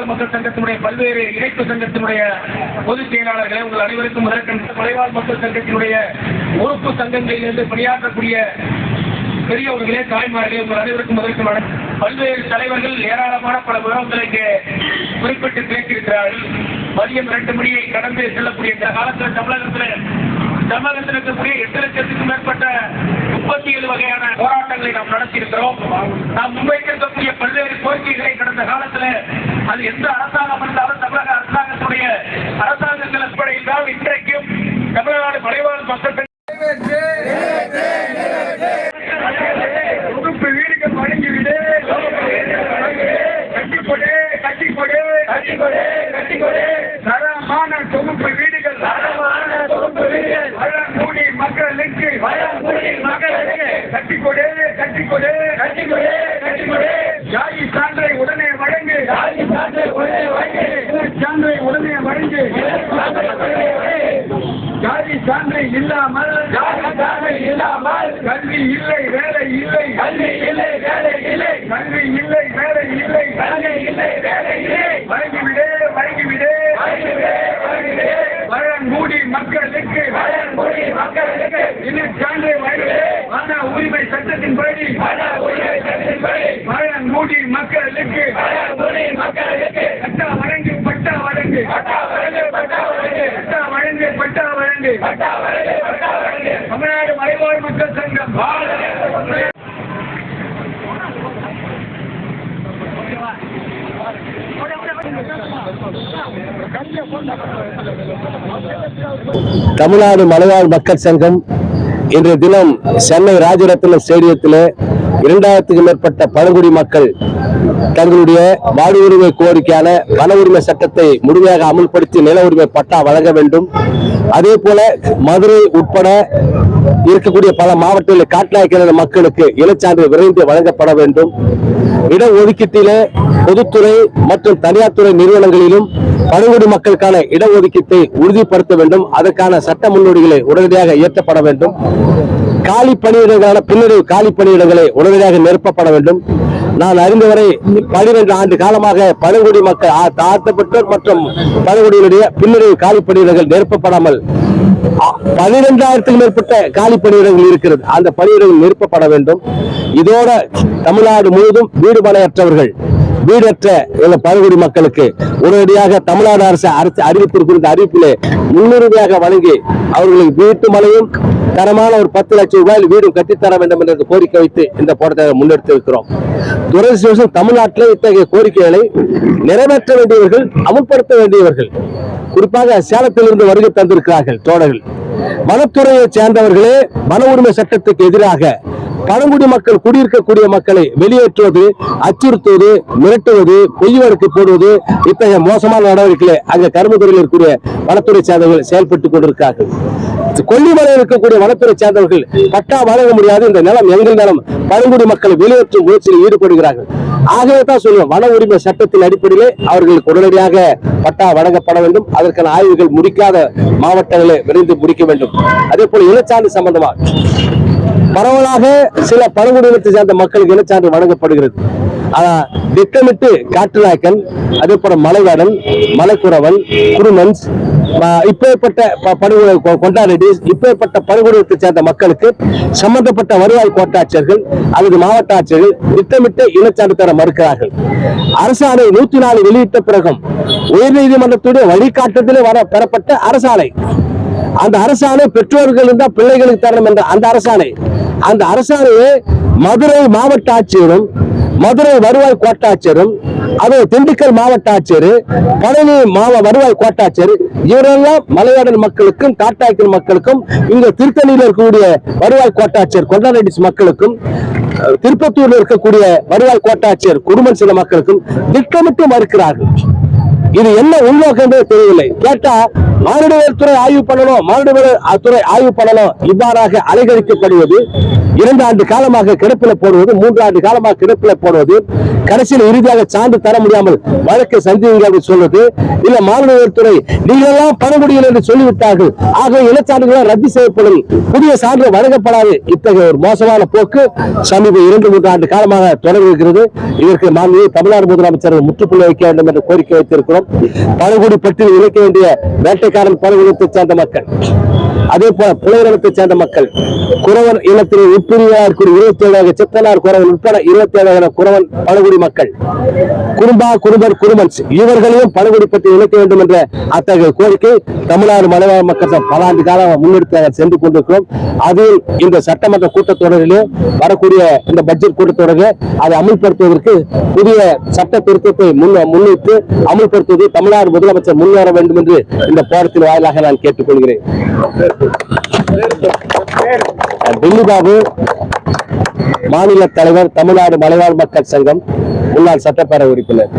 மலைவாழ் மக்கள் சங்கத்தினுடைய பல்வேறு இணைப்பு சங்கத்தினுடைய பொதுச் செயலாளர்களை உங்கள் அனைவருக்கும் முதற்கண் மலைவாழ் மக்கள் சங்கத்தினுடைய உறுப்பு சங்கங்களிலிருந்து பணியாற்றக்கூடிய பெரியவர்களே தாய்மார்களே உங்கள் அனைவருக்கும் முதற்கு பல்வேறு தலைவர்கள் ஏராளமான பல விவரங்களை குறிப்பிட்டு பேசியிருக்கிறார்கள். மதியம் இரண்டு மணியை கடந்து செல்லக்கூடிய இந்த காலத்தில் தமிழகத்தில் தமிழகத்தில் இருக்கக்கூடிய எட்டு லட்சத்துக்கும் மேற்பட்ட முப்பத்தி ஏழு வகையான போராட்டங்களை நாம் நடத்தியிருக்கிறோம். நாம் மும்பை Johnny, stop. இது சான்றை வழங்கிவிடு மன உரிமை சட்டத்தின்படி மன உரிமை சட்டத்தின்படி வழங்கூடி மக்களுக்கு வழங்கூடி மக்களுக்கு பட்டா வழங்கு பட்டா வழங்கு பட்டா வழங்கு பட்டா வழங்கு பட்டா வழங்கு பட்டா வழங்கு பட்டா வழங்கு பட்டா வழங்கு தமிழ்நாடு மலைவாழ் மக்கள் சங்கம். தமிழ்நாடு மலைவாழ் மக்கள் சங்கம் இன்றைய தினம் சென்னை ராஜரத்ன ஸ்டேடியத்தில் இரண்டாயிரத்துக்கும் மேற்பட்ட பழங்குடி மக்கள் தங்களுடைய வாழ் உரிமை கோரிக்கையான வன உரிமை சட்டத்தை முழுமையாக அமுல்படுத்தி நில உரிமை பட்டா வழங்க வேண்டும். அதே போல மதுரை உட்பட இருக்கக்கூடிய பல மாவட்டங்களில் காட்டிலாய்க்கிற மக்களுக்கு இனச்சான்று விரைந்து வழங்கப்பட வேண்டும். இடஒதுக்கீட்டிலே பொதுத்துறை மற்றும் தனியார் துறை நிறுவனங்களிலும் பழங்குடி மக்களுக்கான இடஒதுக்கீட்டை உறுதிப்படுத்த வேண்டும். அதற்கான சட்ட முன்னோடிகளை உடனடியாக இயற்றப்பட வேண்டும். காலி பணியிடங்களான பின்னடைவு காலி பணியிடங்களை உடனடியாக நிரப்பப்பட வேண்டும். நான் அறிந்தவரை பனிரெண்டு ஆண்டு காலமாக பழங்குடி மக்கள் தாழ்த்தப்பட்டோர் மற்றும் பழங்குடியினுடைய பின்னடைவு காலி பணியிடங்கள் நிரப்பப்படாமல் பதினெண்டாயிரத்துக்கு மேற்பட்ட காலி பணியிடங்கள் இருக்கிறது. அந்த பணியிடங்கள் நிரப்பப்பட வேண்டும். இதோட தமிழ்நாடு முழுவதும் வீடு மனையற்றவர்கள் வீடற்ற பழங்குடி மக்களுக்கு உடனடியாக தமிழ்நாடு அரசு அரசு அறிவித்திருக்கிற அறிவிப்பிலே முன்னுரிமையாக வழங்கி அவர்களுக்கு வீட்டு மனையும் தரமான ஒரு பத்து லட்சம் ரூபாயில் வீடும் கட்டித்தர வேண்டும் என்ற கோரிக்கை வைத்து இந்த போராட்டத்தை முன்னெடுத்து இருக்கிறோம். துரதிருஷ்டவசம் தமிழ்நாட்டில் இத்தகைய கோரிக்கைகளை நிறைவேற்ற வேண்டியவர்கள் அமுல்படுத்த வேண்டியவர்கள் குறிப்பாக சேலத்திலிருந்து வருகை தந்திருக்கிறார்கள் தோழர்கள். வனத்துறையை சேர்ந்தவர்களே வன உரிமை சட்டத்துக்கு எதிராக பழங்குடி மக்கள் குடியிருக்கக்கூடிய மக்களை வெளியேற்றுவது அச்சுறுத்துவது மிரட்டுவது பொய் வழக்கு போடுவது இத்தகைய மோசமான நடவடிக்கைகளை அங்க கரும்புத்துறையில் இருக்கக்கூடிய வனத்துறை சேர்ந்தவர்கள் செயல்பட்டுக் கொண்டிருக்கிறார்கள். கொல்லிமலையில் இருக்கக்கூடிய வனத்துறை சேர்ந்தவர்கள் பட்டா வழங்க முடியாது. இந்த நிலம் எங்கள் நிலம் பழங்குடி மக்களை வெளியேற்றும் முயற்சியில் ஈடுபடுகிறார்கள். ஆகவே தான் சொல்லுவோம் வன உரிமை சட்டத்தின் அடிப்படையிலே அவர்களுக்கு உடனடியாக பட்டா வழங்கப்பட வேண்டும். அதற்கான ஆய்வுகள் முடிக்காத மாவட்டங்களை விரைந்து முடிக்க வேண்டும். அதே போல இனச்சான்று சம்பந்தமாக பரவலாக சில பழங்குடியினத்தை சேர்ந்த மக்களுக்கு இனச்சான்று வழங்கப்படுகிறது. ஆனா திட்டமிட்டு காட்டுநாயக்கன் அதே போல மலைவாடன் மலைக்குறவன் குருமன்ஸ் இப்பேற்பட்ட ப- படுகொலை கொ- இப்பேற்பட்ட படுகொலைத்தை சேர்ந்த மக்களுக்கு சம்பந்தப்பட்ட வருவாய் கோட்டாட்சியர்கள் அல்லது மாவட்ட ஆட்சியர்கள் திட்டமிட்டு இனச்சான்று தர மறுக்கிறார்கள். அரசாணை நூத்தி நாலு வெளியிட்ட பிறகும் உயர்நீதிமன்றத்துடைய வழிகாட்டுதலே வர பெறப்பட்ட அரசாணை. அந்த அரசாணை பெற்றோர்கள் இருந்தால் பிள்ளைகளுக்கு தரணும் என்ற அந்த அரசாணை. அந்த அரசாணையை மதுரை மாவட்ட ஆட்சியரும் மதுரை வருவாய் கோட்டாட்சியரும் அது திண்டுக்கல் மாவட்ட ஆட்சியர் கடலி மாவ வருவாய் கோட்டாட்சியர் இவரெல்லாம் மலையாள மக்களுக்கும் காட்டாய்க்கல் மக்களுக்கும் இங்க திருத்தணியில் இருக்கக்கூடிய வருவாய் கோட்டாட்சியர் கொண்டாரெட்டிஸ் மக்களுக்கும் திருப்பத்தூர்ல இருக்கக்கூடிய வருவாய் கோட்டாட்சியர் குடும்பம் சில மக்களுக்கும் திட்டமிட்டு மறுக்கிறார்கள். இது என்ன உள்நோக்கம் தெரியவில்லை. கேட்டா மானிடவியல் துறை ஆய்வு பண்ணணும் மானிடவியல் துறை ஆய்வு பண்ணணும். இவ்வாறாக அலைகழிக்கப்படுவது இரண்டு ஆண்டு காலமாக கிடப்பில போடுவது மூன்று ஆண்டு காலமாக கிடப்பில போடுவது கடைசியில் இறுதியாக சான்று தர முடியாமல் வழக்கை சந்திவீங்க என்று சொல்வது இல்ல மாநிலவியல் துறை நீங்கள் எல்லாம் பணமுடியும் என்று சொல்லிவிட்டார்கள். ஆக இனச்சான்றுகள் ரத்து செய்யப்படும். புதிய சான்று வழங்கப்படாது. இத்தகைய ஒரு மோசமான போக்கு சமீப இரண்டு மூன்று ஆண்டு காலமாக தொடர்கிறது இதற்கு மாநில தமிழ்நாடு முதலமைச்சர் முற்றுப்புள்ளி வைக்க வேண்டும் என்று கோரிக்கை வைத்திருக்கிறோம். பழங்குடி பட்டியல் இணைக்க வேண்டிய வேட்டை வேட்டைக்காரன் பழங்குடியத்தைச் சேர்ந்த மக்கள் அதே போல புலவர் இனத்தை சேர்ந்த மக்கள் குறவன் இனத்தில் உட்பிரிவாக இருக்கிற இருபத்தி ஏழாக சித்தனார் குறவன் உட்பட இருபத்தி ஏழாயிர குறவன் பழங்குடி மக்கள். குடும்பா குடும்பர் குடும்பன்ஸ் இவர்களையும் பழங்குடி பற்றி இணைக்க வேண்டும் என்ற அத்தகைய கோரிக்கை தமிழ்நாடு மலைவாழ் மக்கள் பல ஆண்டு காலம் முன்னெடுத்து சென்று கொண்டிருக்கிறோம். அதில் இந்த சட்டமன்ற கூட்டத்தொடரிலே வரக்கூடிய இந்த பட்ஜெட் கூட்டத்தொடரில் அதை அமல்படுத்துவதற்கு புதிய சட்ட திருத்தத்தை முன்வைத்து அமல்படுத்துவது தமிழ்நாடு முதலமைச்சர் முன்வர வேண்டும் என்று இந்த போராட்டத்தின் வாயிலாக நான் கேட்டுக்கொள்கிறேன். பில்லு பாபு மாநில தலைவர் தமிழ்நாடு மலைவாழ் மக்கள் சங்கம் முன்னாள் சட்டப்பேரவை உறுப்பினர்.